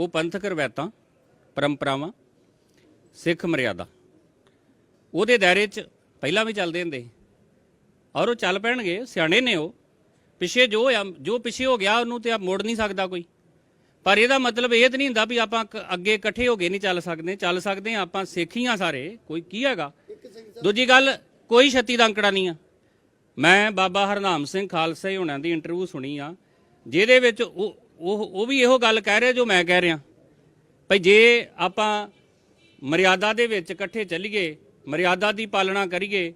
ਉਹ ਪੰਥਕ ਰਵਾਇਤਾਂ ਪਰੰਪਰਾਵਾਂ, ਸਿੱਖ ਮਰਿਆਦਾ। ਉਹਦੇ ਦਾਇਰੇ 'ਚ ਪਹਿਲਾਂ ਵੀ ਚੱਲਦੇ ਹੁੰਦੇ। ਸੀ। ਔਰ ਉਹ ਚੱਲ ਪੈਣਗੇ, ਸਿਆਣੇ ਨੇ ਉਹ। ਪਿੱਛੇ ਜੋ ਜੋ ਪਿੱਛੇ ਹੋ ਗਿਆ, ਉਹਨੂੰ ਤੇ ਆ ਮੋੜ ਨਹੀਂ ਸਕਦਾ ਕੋਈ। ਪਰ ਇਹਦਾ ਮਤਲਬ ਇਹ ਤਾਂ ਨਹੀਂ ਹੁੰਦਾ ਵੀ ਆਪਾਂ ਕ- ਅੱਗੇ ਇਕੱਠੇ ਹੋ ਕੇ ਨਹੀਂ ਚੱਲ ਸਕਦੇ। ਚੱਲ ਸਕਦੇ ਹਾਂ ਆਪਾਂ ਸਿੱਖੀਆਂ ਸਾਰੇ, ਕੋਈ ਕੀ ਹੈਗਾ? ਦੂਜੀ ਗੱਲ, ਕੋਈ ਛੱਤੀ ਦਾ ਅੰਕੜਾ ਨਹੀਂ ਆ। ਮੈਂ ਬਾਬਾ ਹਰਨਾਮ ਸਿੰਘ ਖਾਲਸਾ ਹੋਣਾਂ ਦੀ ਇੰਟਰਵਿਊ ਸੁਣੀ ਆ, ਜਿਹਦੇ ਵਿੱਚ ਉਹ ਉਹ ਉਹ ਵੀ ਇਹੋ ਗੱਲ ਕਹਿ ਰਿਹਾ ਜੋ ਮੈਂ ਕਹਿ ਰਿਹਾ। ਭਈ ਜੇ ਆਪਾਂ ਮਰਿਆਦਾ ਦੇ ਵਿੱਚ ਇਕੱਠੇ ਚੱਲੀਏ, ਮਰਿਆਦਾ ਦੀ ਪਾਲਣਾ ਕਰੀਏ,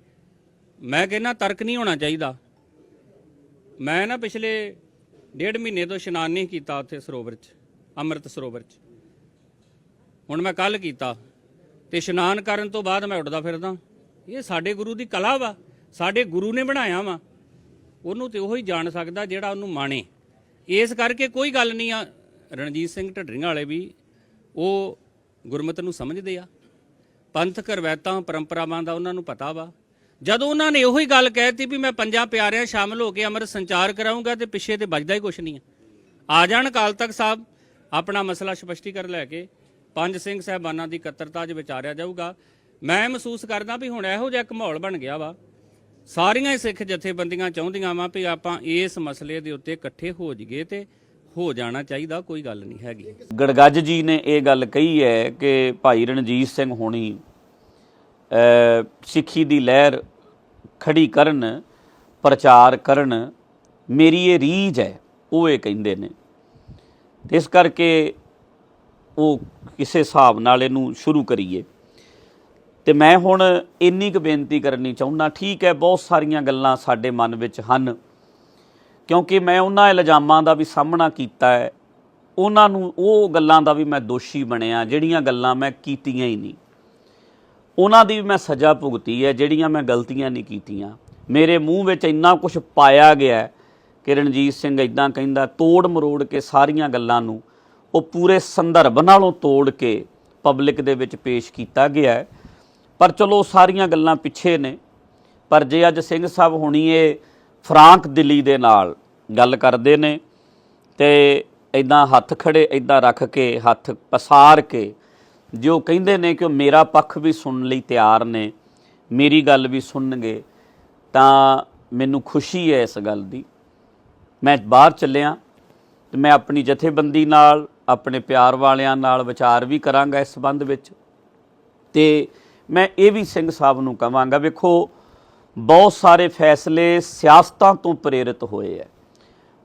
ਮੈਂ ਕਹਿੰਦਾ ਤਰਕ ਨਹੀਂ ਹੋਣਾ ਚਾਹੀਦਾ। ਮੈਂ ਨਾ ਪਿਛਲੇ ਡੇਢ ਮਹੀਨੇ ਤੋਂ ਇਸ਼ਨਾਨ ਨਹੀਂ ਕੀਤਾ ਉੱਥੇ ਸਰੋਵਰ 'ਚ, ਅੰਮ੍ਰਿਤ ਸਰੋਵਰ 'ਚ। ਹੁਣ ਮੈਂ ਕੱਲ ਕੀਤਾ ਤੇ ਇਸ਼ਨਾਨ ਕਰਨ ਤੋਂ ਬਾਅਦ ਮੈਂ ਉੱਡਦਾ ਫਿਰਦਾ। ਇਹ ਸਾਡੇ ਗੁਰੂ ਦੀ ਕਲਾ ਵਾ, ਸਾਡੇ ਗੁਰੂ ਨੇ ਬਣਾਇਆ ਵਾ। ਉਹਨੂੰ ਤੇ ਉਹੀ ਜਾਣ ਸਕਦਾ ਜਿਹੜਾ ਉਹਨੂੰ ਮਾਣੇ। ਇਸ ਕਰਕੇ ਕੋਈ ਗੱਲ ਨਹੀਂ ਆ। ਰਣਜੀਤ ਸਿੰਘ ਢੱਡਰੀਆਂ ਵਾਲੇ ਵੀ ਉਹ ਗੁਰਮਤਿ ਨੂੰ ਸਮਝਦੇ ਆ। ਪੰਥਕ ਰਵਾਇਤਾਂ ਪਰੰਪਰਾਵਾਂ ਦਾ ਉਹਨਾਂ ਨੂੰ ਪਤਾ ਵਾ। ਜਦੋਂ ਉਹਨਾਂ ਨੇ ਉਹੀ ਗੱਲ ਕਹਿਤੀ ਵੀ ਮੈਂ ਪੰਜਾਂ ਪਿਆਰਿਆਂ ਸ਼ਾਮਲ ਹੋ ਕੇ ਅੰਮ੍ਰਿਤ ਸੰਚਾਰ ਕਰਾਉਂਗਾ ਤੇ ਪਿੱਛੇ ਤੇ ਵੱਜਦਾ ਹੀ ਕੁਛ ਨਹੀਂ ਆ। ਆ ਜਾਣ ਅਕਾਲ ਤਖਤ ਸਾਹਿਬ, ਆਪਣਾ ਮਸਲਾ ਸਪਸ਼ਟੀਕਰਨ ਲੈ ਕੇ ਪੰਜ ਸਿੰਘ ਸਾਹਿਬਾਨਾਂ ਦੀ ਇਕੱਤਰਤਾ 'ਚ ਵਿਚਾਰਿਆ ਜਾਊਗਾ। ਮੈਂ ਮਹਿਸੂਸ ਕਰਦਾ ਵੀ ਹੁਣ ਇਹੋ ਜਿਹਾ ਇੱਕ ਮਾਹੌਲ ਬਣ ਗਿਆ ਵਾ। ਸਾਰੀਆਂ ਹੀ ਸਿੱਖ ਜਥੇਬੰਦੀਆਂ ਚਾਹੁੰਦੀਆਂ ਵਾ ਵੀ ਆਪਾਂ ਇਸ ਮਸਲੇ ਦੇ ਉੱਤੇ ਇਕੱਠੇ ਹੋ ਜਾਈਏ ਤੇ ਹੋ ਜਾਣਾ ਚਾਹੀਦਾ, ਕੋਈ ਗੱਲ ਨਹੀਂ ਹੈਗੀ। ਗੜਗੱਜ ਜੀ ਨੇ ਇਹ ਗੱਲ ਕਹੀ ਹੈ ਕਿ ਭਾਈ ਰਣਜੀਤ ਸਿੰਘ ਹੋਣੀ ਸਿੱਖੀ ਦੀ ਲਹਿਰ ਖੜੀ ਕਰਨ, ਪ੍ਰਚਾਰ ਕਰਨ, ਮੇਰੀ ਇਹ ਰੀਝ ਹੈ, ਉਹ ਇਹ ਕਹਿੰਦੇ ਨੇ। ਇਸ ਕਰਕੇ ਉਹ ਕਿਸੇ ਹਿਸਾਬ ਨਾਲ ਇਹਨੂੰ ਸ਼ੁਰੂ ਕਰੀਏ। ਤੇ ਮੈਂ ਹੁਣ ਇੰਨੀ ਕੁ ਬੇਨਤੀ ਕਰਨੀ ਚਾਹੁੰਦਾ, ਠੀਕ ਹੈ, ਬਹੁਤ ਸਾਰੀਆਂ ਗੱਲਾਂ ਸਾਡੇ ਮਨ ਵਿੱਚ ਹਨ, ਕਿਉਂਕਿ ਮੈਂ ਉਹਨਾਂ ਇਲਜ਼ਾਮਾਂ ਦਾ ਵੀ ਸਾਹਮਣਾ ਕੀਤਾ ਹੈ, ਉਹਨਾਂ ਨੂੰ, ਉਹ ਗੱਲਾਂ ਦਾ ਵੀ ਮੈਂ ਦੋਸ਼ੀ ਬਣਿਆ, ਜਿਹੜੀਆਂ ਗੱਲਾਂ ਮੈਂ ਕੀਤੀਆਂ ਹੀ ਨਹੀਂ। ਉਹਨਾਂ ਦੀ ਵੀ ਮੈਂ ਸਜ਼ਾ ਭੁਗਤੀ ਹੈ, ਜਿਹੜੀਆਂ ਮੈਂ ਗਲਤੀਆਂ ਨਹੀਂ ਕੀਤੀਆਂ। ਮੇਰੇ ਮੂੰਹ ਵਿੱਚ ਇੰਨਾ ਕੁਝ ਪਾਇਆ ਗਿਆ ਕਿ ਰਣਜੀਤ ਸਿੰਘ ਇਦਾਂ ਕਹਿੰਦਾ, ਤੋੜ ਮਰੋੜ ਕੇ ਸਾਰੀਆਂ ਗੱਲਾਂ ਨੂੰ ਉਹ ਪੂਰੇ ਸੰਦਰਭ ਨਾਲੋਂ ਤੋੜ ਕੇ ਪਬਲਿਕ ਦੇ ਵਿੱਚ ਪੇਸ਼ ਕੀਤਾ ਗਿਆ ਹੈ। ਪਰ ਚਲੋ ਸਾਰੀਆਂ ਗੱਲਾਂ ਪਿੱਛੇ ਨੇ। ਪਰ ਜੇ ਅੱਜ ਸਿੰਘ ਸਾਹਿਬ ਹੁਣੀ ਇਹ ਫਰਾਂਕ ਦਿੱਲੀ ਦੇ ਨਾਲ ਗੱਲ ਕਰਦੇ ਨੇ ਤੇ ਇਦਾਂ ਹੱਥ ਖੜੇ ਇਦਾਂ ਰੱਖ ਕੇ, ਹੱਥ ਪਸਾਰ ਕੇ ਜੋ ਕਹਿੰਦੇ ਨੇ ਕਿ ਉਹ ਮੇਰਾ ਪੱਖ ਵੀ ਸੁਣਨ ਲਈ ਤਿਆਰ ਨੇ, ਮੇਰੀ ਗੱਲ ਵੀ ਸੁਣਨਗੇ, ਤਾਂ ਮੈਨੂੰ ਖੁਸ਼ੀ ਹੈ ਇਸ ਗੱਲ ਦੀ। ਮੈਂ ਬਾਹਰ ਚੱਲਿਆ ਤੇ ਮੈਂ ਆਪਣੀ ਜਥੇਬੰਦੀ ਨਾਲ, ਆਪਣੇ ਪਿਆਰ ਵਾਲਿਆਂ ਨਾਲ ਵਿਚਾਰ ਵੀ ਕਰਾਂਗਾ ਇਸ ਸੰਬੰਧ ਵਿੱਚ। ਤੇ ਮੈਂ ਇਹ ਵੀ ਸਿੰਘ ਸਾਹਿਬ ਨੂੰ ਕਹਾਂਗਾ, ਵੇਖੋ, ਬਹੁਤ ਸਾਰੇ ਫੈਸਲੇ ਸਿਆਸਤਾਂ ਤੋਂ ਪ੍ਰੇਰਿਤ ਹੋਏ ਹੈ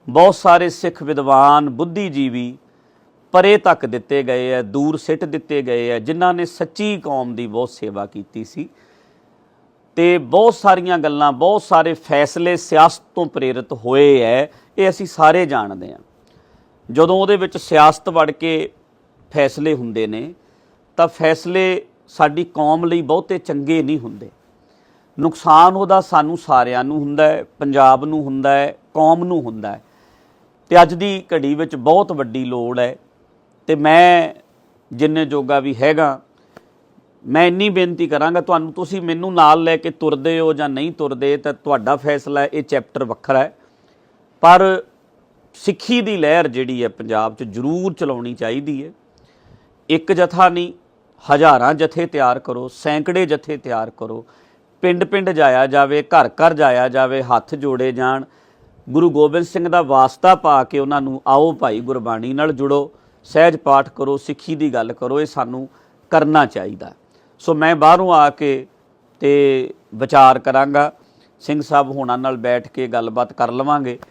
ਬਹੁਤ ਸਾਰੇ ਸਿੱਖ ਵਿਦਵਾਨ, ਬੁੱਧੀਜੀਵੀ ਪਰੇ ਤੱਕ ਦਿੱਤੇ ਗਏ ਹੈ ਦੂਰ ਸਿੱਟ ਦਿੱਤੇ ਗਏ ਹੈ ਜਿਨ੍ਹਾਂ ਨੇ ਸੱਚੀ ਕੌਮ ਦੀ ਬਹੁਤ ਸੇਵਾ ਕੀਤੀ ਸੀ। ਤੇ ਬਹੁਤ ਸਾਰੀਆਂ ਗੱਲਾਂ, ਬਹੁਤ ਸਾਰੇ ਫੈਸਲੇ ਸਿਆਸਤ ਤੋਂ ਪ੍ਰੇਰਿਤ ਹੋਏ ਹੈ ਇਹ ਅਸੀਂ ਸਾਰੇ ਜਾਣਦੇ ਹਾਂ ਜਦੋਂ ਉਹਦੇ ਵਿੱਚ ਸਿਆਸਤ ਵੜ ਕੇ ਫੈਸਲੇ ਹੁੰਦੇ ਨੇ, ਤਾਂ ਫੈਸਲੇ ਸਾਡੀ ਕੌਮ ਲਈ ਬਹੁਤੇ ਚੰਗੇ ਨਹੀਂ ਹੁੰਦੇ। ਨੁਕਸਾਨ ਉਹਦਾ ਸਾਨੂੰ ਸਾਰਿਆਂ ਨੂੰ ਹੁੰਦਾ ਹੈ, ਪੰਜਾਬ ਨੂੰ ਹੁੰਦਾ ਹੈ, ਕੌਮ ਨੂੰ ਹੁੰਦਾ ਹੈ। ਤੇ ਅੱਜ ਦੀ ਘੜੀ ਵਿੱਚ ਬਹੁਤ ਵੱਡੀ ਲੋੜ ਹੈ ਤੇ ਮੈਂ ਜਿੰਨੇ ਜੋਗਾ ਵੀ ਹੈਗਾ, ਮੈਂ ਇੰਨੀ ਬੇਨਤੀ ਕਰਾਂਗਾ, ਤੁਹਾਨੂੰ ਤੁਸੀਂ ਮੈਨੂੰ ਨਾਲ ਲੈ ਕੇ ਤੁਰਦੇ ਹੋ ਜਾਂ ਨਹੀਂ ਤੁਰਦੇ ਤਾਂ ਤੁਹਾਡਾ ਫੈਸਲਾ ਹੈ, ਇਹ ਚੈਪਟਰ ਵੱਖਰਾ ਹੈ। ਪਰ ਸਿੱਖੀ ਦੀ ਲਹਿਰ ਜਿਹੜੀ ਹੈ, ਪੰਜਾਬ 'ਚ ਜ਼ਰੂਰ ਚਲਾਉਣੀ ਚਾਹੀਦੀ ਹੈ। ਇੱਕ ਜਥਾ ਨਹੀਂ ਹਜ਼ਾਰਾਂ ਜਥੇ ਤਿਆਰ ਕਰੋ, ਸੈਂਕੜੇ ਜਥੇ ਤਿਆਰ ਕਰੋ। ਪਿੰਡ ਪਿੰਡ ਜਾਇਆ ਜਾਵੇ, ਘਰ ਘਰ ਜਾਇਆ ਜਾਵੇ, ਹੱਥ ਜੋੜੇ ਜਾਣ। ਗੁਰੂ ਗੋਬਿੰਦ ਸਿੰਘ ਦਾ ਵਾਸਤਾ ਪਾ ਕੇ ਉਹਨਾਂ ਨੂੰ ਆਓ ਭਾਈ ਗੁਰਬਾਣੀ ਨਾਲ ਜੁੜੋ, ਸਹਿਜ ਪਾਠ ਕਰੋ, ਸਿੱਖੀ ਦੀ ਗੱਲ ਕਰੋ, ਇਹ ਸਾਨੂੰ ਕਰਨਾ ਚਾਹੀਦਾ। ਸੋ ਮੈਂ ਬਾਹਰੋਂ ਆ ਕੇ ਤੇ ਵਿਚਾਰ ਕਰਾਂਗਾ। ਸਿੰਘ ਸਾਹਿਬ ਹੋਣਾ ਨਾਲ ਬੈਠ ਕੇ ਗੱਲਬਾਤ ਕਰ ਲਵਾਂਗੇ।